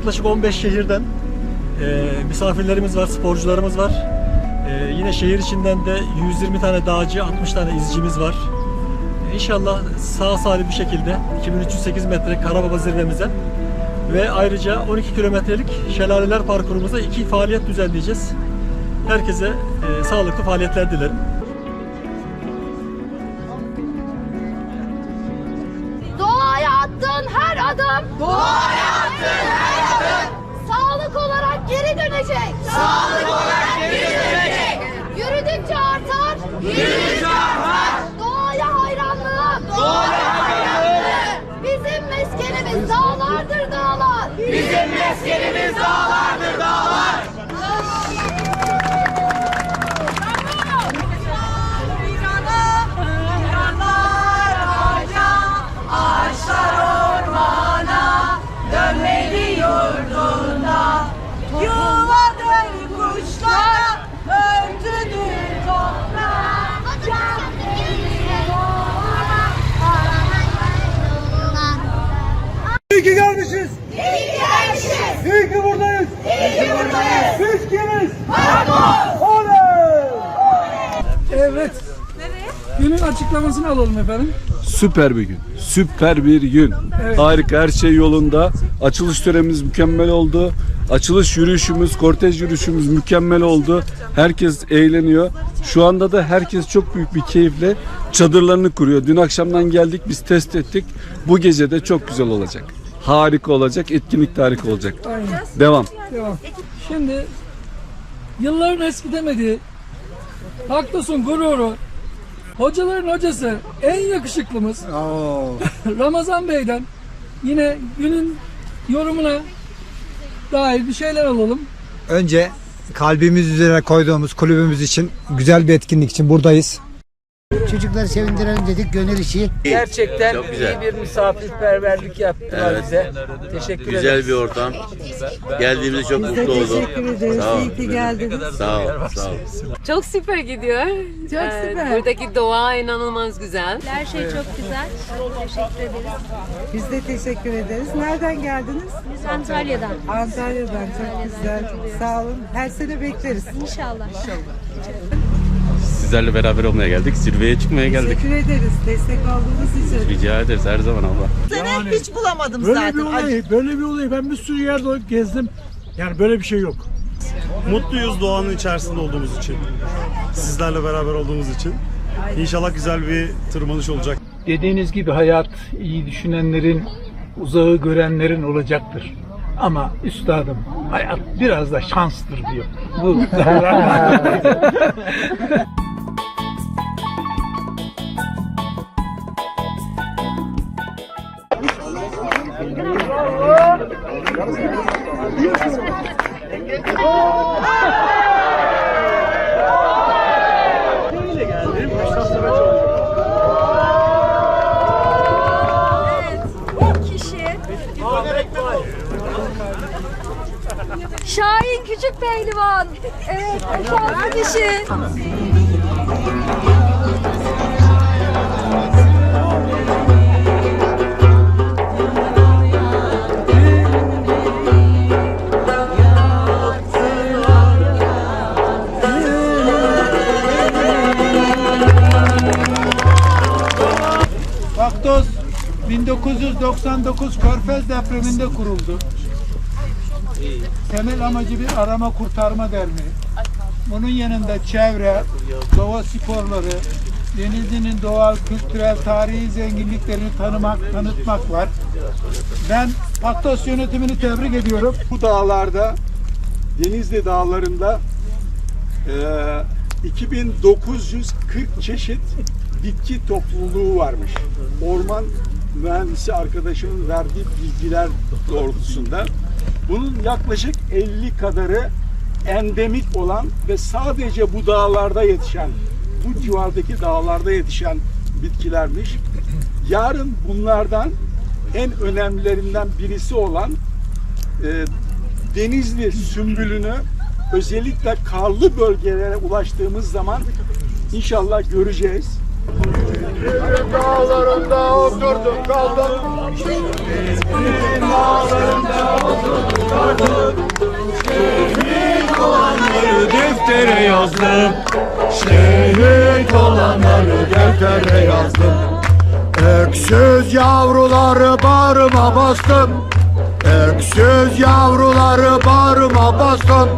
yaklaşık 15 şehirden e, misafirlerimiz var, sporcularımız var. E, yine şehir içinden de 120 tane dağcı, 60 tane izcimiz var. E, İnşallah sağ salim bir şekilde 2308 metre Karababa zirvemize ve ayrıca 12 kilometrelik şelaleler parkurumuza iki faaliyet düzenleyeceğiz. Herkese e, sağlıklı faaliyetler dilerim. Doğaya attığın her adım Doğaya 藏了。Açıklamasını alalım efendim. Süper bir gün. Süper bir gün. Harika her şey yolunda. Açılış törenimiz mükemmel oldu. Açılış yürüyüşümüz, kortej yürüyüşümüz mükemmel oldu. Herkes eğleniyor. Şu anda da herkes çok büyük bir keyifle çadırlarını kuruyor. Dün akşamdan geldik biz test ettik. Bu gece de çok güzel olacak. Harika olacak. Etkinlik harika olacak. Aynen. Devam. Devam. Şimdi yılların eskitemediği Haklısın gururu hocaların hocası en yakışıklımız Ramazan Bey'den yine günün yorumuna dair bir şeyler alalım. Önce kalbimiz üzerine koyduğumuz kulübümüz için güzel bir etkinlik için buradayız. Çocukları sevindirelim dedik gönül işi. Gerçekten Çok güzel. iyi bir misafirperverlik yaptılar Evet. bize. Teşekkür Güzel ederiz. bir ortam. Geldiğimizde çok mutlu oldum. Teşekkür ederiz. Sağ ol. İyi ki geldiniz. Sağ ol, sağ ol. Çok süper gidiyor. Çok süper. Buradaki doğa inanılmaz güzel. Her şey çok güzel. Teşekkür ederiz. Biz de teşekkür ederiz. Nereden geldiniz? Biz Antalya'dan. Antalya'dan. Çok güzel. Sağ olun. Her sene bekleriz. İnşallah. Sizlerle beraber olmaya geldik. Zirveye çıkmaya geldik. Teşekkür ederiz. Destek olduğunuz için. Rica ederiz her zaman abla. Sene hiç bulamadım Böyle zaten. bir olay, böyle bir olay. Ben bir sürü yerde gezdim. Yani böyle bir şey yok. Mutluyuz doğanın içerisinde olduğumuz için. Sizlerle beraber olduğumuz için. İnşallah güzel bir tırmanış olacak. Dediğiniz gibi hayat iyi düşünenlerin, uzağı görenlerin olacaktır. Ama üstadım hayat biraz da şanstır diyor. Bu Şahin Küçük Pehlivan. Evet, o şanslı kişi. 1999 Körfez depreminde kuruldu. Temel amacı bir arama kurtarma derneği. Bunun yanında çevre, doğa sporları, Denizli'nin doğal, kültürel, tarihi zenginliklerini tanımak, tanıtmak var. Ben Faktos yönetimini tebrik ediyorum. Bu dağlarda, Denizli dağlarında eee, 2940 çeşit bitki topluluğu varmış. Orman mühendisi arkadaşımın verdiği bilgiler doğrultusunda. Bunun yaklaşık 50 kadarı endemik olan ve sadece bu dağlarda yetişen, bu civardaki dağlarda yetişen bitkilermiş. Yarın bunlardan en önemlilerinden birisi olan e, Denizli sümbülünü özellikle karlı bölgelere ulaştığımız zaman inşallah göreceğiz. Şirin dağlarında oturduk kaldık. Dağlarında oturduk kaldık. Şehit olanları deftere yazdım. Şehit olanları deftere yazdım. Öksüz yavruları bağrıma bastım. Öksüz yavruları bağrıma bastım.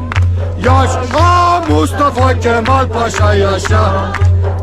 Yaşa Mustafa Kemal Paşa yaşa.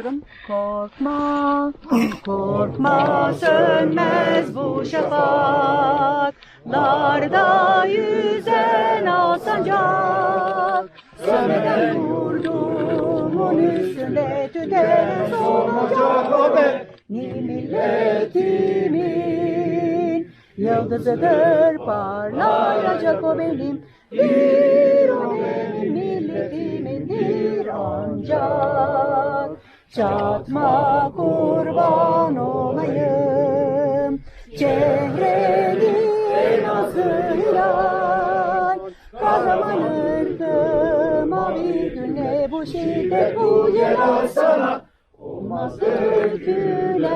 Ses veriyorum. Korkma, korkma sönmez bu şafak. Larda yüzen al sancak. Sönmeden vurdumun üstünde tüten solacak o ben. Ni milletimin yıldızıdır parlayacak o benim. Bir o benim Çatma kurban olayım. Çehrenin nazıyla Kahramanırdı mavi güne bu şiddet bu yer sana Olmaz dökülen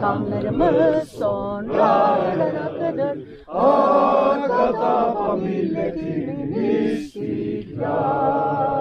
Kanlarımız sonradan akıdır Hakka tapa milletimin istiklal